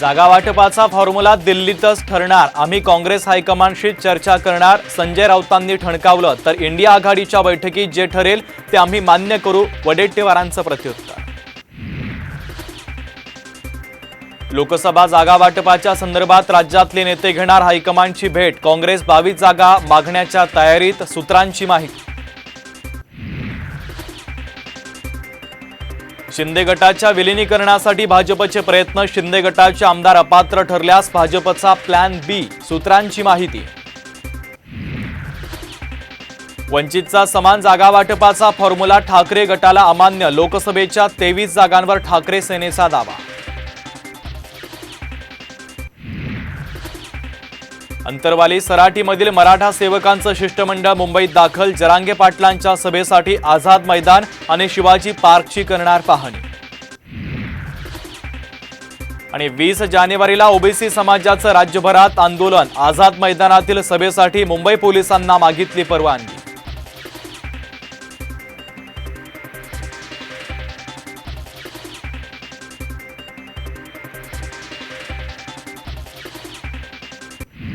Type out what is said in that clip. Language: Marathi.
जागा वाटपाचा फॉर्म्युला दिल्लीतच ठरणार. आम्ही काँग्रेस हायकमांडशी चर्चा करणार. संजय राऊतांनी ठणकावलं तर इंडिया आघाडीच्या बैठकीत जे ठरेल ते आम्ही मान्य करू वडेट्टेवारांचं प्रत्युत्तर. लोकसभा जागा वाटपाच्या संदर्भात राज्यातले नेते घेणार हायकमांडची भेट. काँग्रेस बावीस जागा मागण्याच्या तयारीत सूत्रांची माहिती. शिंदे गटाच्या विलिनीकरणासाठी भाजपचे प्रयत्न शिंदे गटाचे आमदार अपात्र ठरल्यास भाजपचा प्लॅन बी सूत्रांची माहिती. वंचितचा समान जागा वाटपाचा फॉर्म्युला ठाकरे गटाला अमान्य लोकसभेच्या तेवीस जागांवर ठाकरे सेनेचा दावा. अंतरवाली सराटीमधील मराठा सेवकांचं शिष्टमंडळ मुंबईत दाखल. जरांगे पाटलांच्या सभेसाठी आझाद मैदान आणि शिवाजी पार्कची करणार पाहणी. आणि वीस जानेवारीला ओबीसी समाजाचं राज्यभरात आंदोलन. आझाद मैदानातील सभेसाठी मुंबई पोलिसांना मागितली परवानगी.